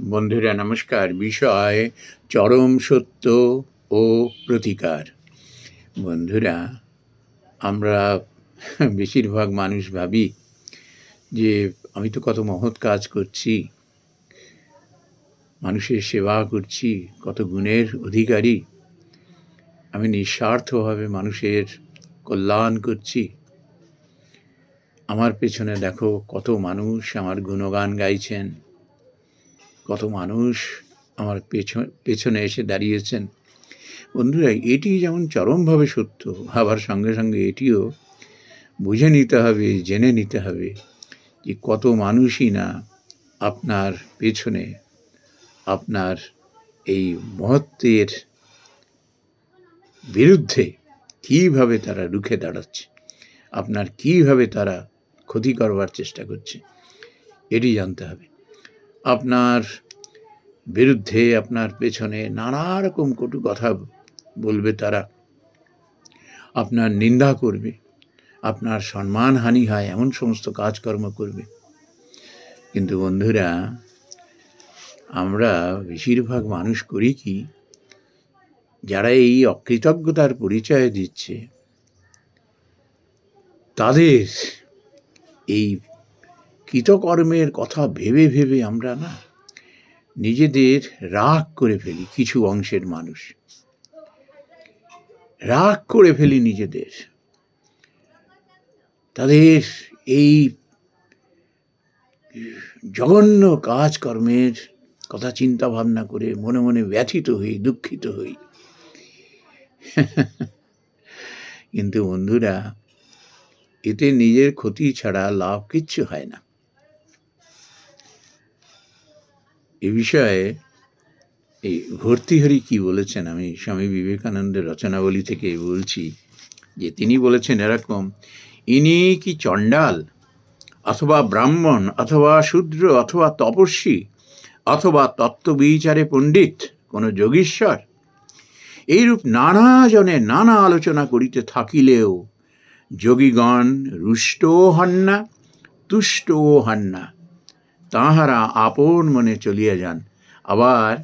বন্ধুরা, নমস্কার। বিষয় চরম সত্য ও প্রতিকার। বন্ধুরা, আমরা বেশিরভাগ মানুষ ভাবি যে, আমি তো কত মহৎ কাজ করছি, মানুষের সেবা করছি, কত গুণের অধিকারী। আমি নিঃস্বার্থভাবে মানুষের কল্যাণ করছি। আমার পেছনে দেখো কত মানুষ আমার গুণগান গাইছেন। কত মানুষ আমার পেছন, পেছনে এসে দাঁড়িয়েছেন। বন্ধুরা, এটি যেমন চরমভাবে সত্য, আবার সঙ্গে সঙ্গে এটিও বুঝে নিতে হবে, জেনে নিতে হবে যে কত মানুষই না আপনার পেছনে, আপনার এই মহত্বের বিরুদ্ধে কীভাবে তারা রুখে দাঁড়াচ্ছে, আপনার কীভাবে তারা ক্ষতি করবার চেষ্টা করছে, এটি জানতে হবে। আপনার বিরুদ্ধে, আপনার পেছনে নানা রকম কটু কথা বলবে তারা। আপনার নিন্দা করবে, আপনার সম্মানহানি হয়, এমন সমস্ত কাজকর্ম করবে। কিন্তু বন্ধুরা, আমরা বেশিরভাগ মানুষ করি কি, যারা এই অকৃতজ্ঞতার পরিচয় দিচ্ছে, তাদের এই কৃতকর্মের কথা ভেবে ভেবে আমরা না নিজেদের রাগ করে ফেলি কিছু অংশের মানুষ। রাগ করে ফেলি নিজেদের। তাদের এই জঘন্য কাজকর্মের কথা চিন্তা ভাবনা করে মনে মনে ব্যথিত হই, দুঃখিত হই। কিন্তু বন্ধুরা, এতে নিজের ক্ষতি ছাড়া লাভ কিচ্ছু হয় না। এ বিষয়ে এই ভর্তিহরি কি বলেছেন? আমি স্বামী বিবেকানন্দের রচনাবলী থেকে বলছি যে তিনি বলেছেন এরকম, ইনি কি চণ্ডাল অথবা ব্রাহ্মণ অথবা শূদ্র অথবা তপস্বী অথবা তত্ত্ববিচারে পণ্ডিত কোনো যোগীশ্বর? এইরূপ নানা জনে নানা আলোচনা করিতে থাকিলেও যোগীগণ রুষ্টও হন না, তুষ্টও হন না। তাহারা আপন মনে চলিয়া যান। আবার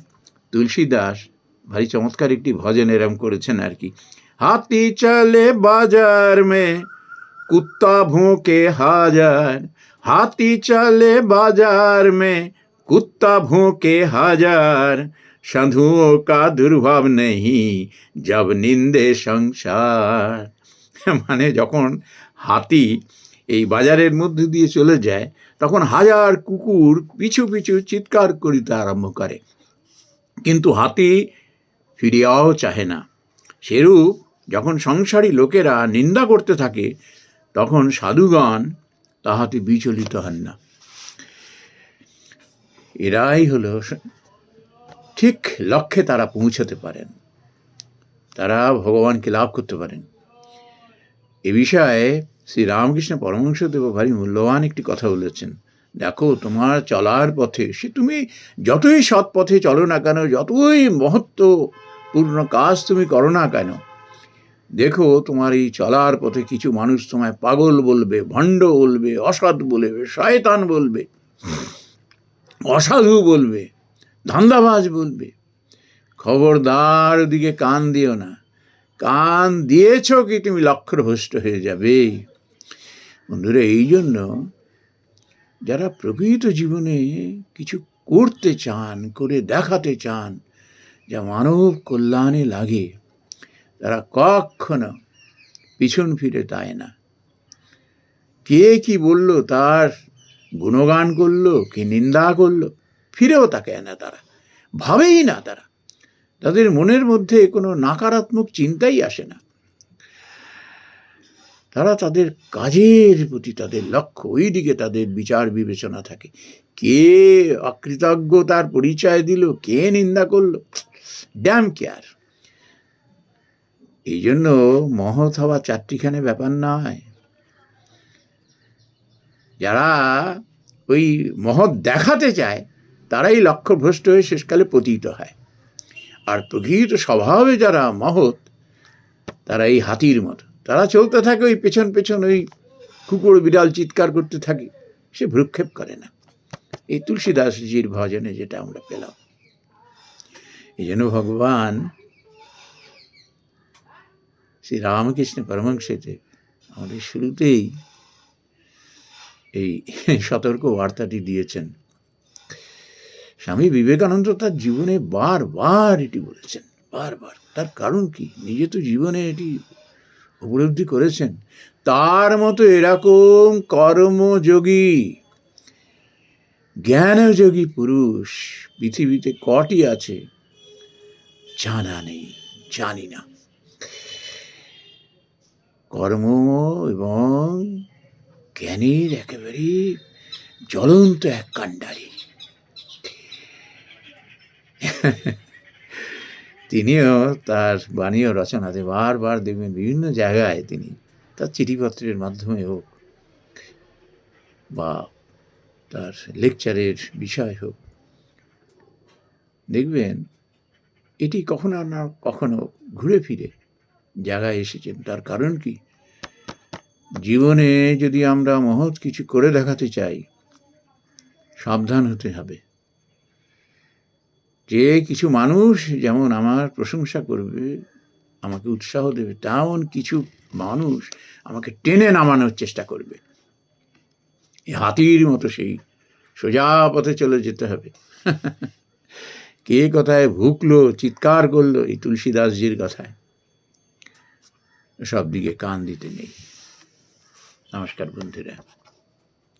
তুলসীদাস ভারী চমৎকার একটি ভজন এরম করেছেন আর কি। হাতি চলে বাজার মে, কুত্তা ভোঁকে হাজার। হাতি চলে বাজার মে, কুত্তা ভোঁকে হাজার। সাধুও কা দুর্ভাব নেই যাব নিন্দে সংসার। মানে যখন হাতি এই বাজারের মধ্যে দিয়ে চলে যায়, তখন হাজার কুকুর পিছু পিছু চিৎকার করিতে আরম্ভ করে। কিন্তু হাতি ফিরিয়াও চাহে না। সেরূপ যখন সংসারী লোকেরা নিন্দা করতে থাকে, তখন সাধুগণ তাহাতে বিচলিত হন না। এরাই হলো ঠিক লক্ষ্যে তারা পৌঁছাতে পারেন। তারা ভগবানকে লাভ করতে পারেন। এ বিষয়ে শ্রী রামকৃষ্ণ পরমহংসদেব ভারী মূল্যবান একটি কথা বলেছেন। দেখো, তোমার চলার পথে, সে তুমি যতই সৎ পথে চলো না কেন, যতই মহত্বপূর্ণ কাজ তুমি করো না কেন, দেখো তোমার এই চলার পথে কিছু মানুষ তোমায় পাগল বলবে, ভণ্ড বলবে, অসৎ বলবে, শয়তান বলবে, অসাধু বলবে, ধান্দাবাজ বলবে। খবরদার দিকে কান দিও না। কান দিয়েছ কি তুমি লক্ষ্যভ্রষ্ট হয়ে যাবে? বন্ধুরা এই জন্য যারা প্রকৃত জীবনে কিছু করতে চান, করে দেখাতে চান, যা মানব কল্যাণে লাগে, তারা কখনো পিছন ফিরে তায় না। কে কি বলল, তার গুণগান করল, কি নিন্দা করল, ফিরেও তাকে না তারা, ভাবেই না তারা। তাদের মনের মধ্যে কোনো নাকারাত্মক চিন্তাই আসে না। তারা তাদের কাজের প্রতি তাদের লক্ষ্য ওই দিকে তাদের বিচার বিবেচনা থাকে। কে অকৃতজ্ঞ তার পরিচয় দিল, কে নিন্দা করল? ড্যাম কেয়ার এই জন্য মহৎ হওয়া চারটিখানে ব্যাপার নয়। যারা ওই মহৎ দেখাতে চায়, তারাই লক্ষ্যভ্রষ্ট হয়ে শেষকালে পতিত হয়। আর প্রকৃত স্বভাবে যারা মহৎ, তারা এই হাতির মতো। তারা চলতে থাকে, ওই পেছন পেছন ওই কুকুর বিড়াল চিৎকার করতে থাকে। সে ভ্রুক্ষেপ করে না। এই তুলসীদাসজির ভজনে যেটা আমরা পেলাম। এই জন্য ভগবান শ্রী রামকৃষ্ণ পরমহংসদেব আমাদের শুরুতেই এই সতর্ক বার্তাটি দিয়েছেন। স্বামী বিবেকানন্দ তার জীবনে বারবার এটি বলেছেন, বারবার। তার কারণ কি? নিজে তো জীবনে এটি উপলব্ধি করেছেন। তার মতো এরকম কর্মযোগী, জ্ঞানযোগী পুরুষ পৃথিবীতে কটি আছে? জানা নেই, জানি না। কর্ম এবং জ্ঞানের একেবারে জ্বলন্ত এক কাণ্ডারি। তিনিও তার বাণী ও রচনাতে বারবার দেখবেন বিভিন্ন জায়গায় তিনি তার চিঠিপত্রের মাধ্যমে হোক বা তার লেকচারের বিষয় হোক, দেখবেন এটি কখনো না কখনো ঘুরে ফিরে জায়গায় এসেছেন। তার কারণ কি? জীবনে যদি আমরা মহৎ কিছু করে দেখাতে চাই, সাবধান হতে হবে। যে কিছু মানুষ যেমন আমার প্রশংসা করবে, আমাকে উৎসাহ দেবে, তেমন কিছু মানুষ আমাকে টেনে নামানোর চেষ্টা করবে। হাতির মতো সেই সোজা পথে চলে যেতে হবে। কে কথায় ভুকলো, চিৎকার করল, এই তুলসীদাসজির কথায়? সব দিকে কান দিতে নেই। নমস্কার বন্ধুরা।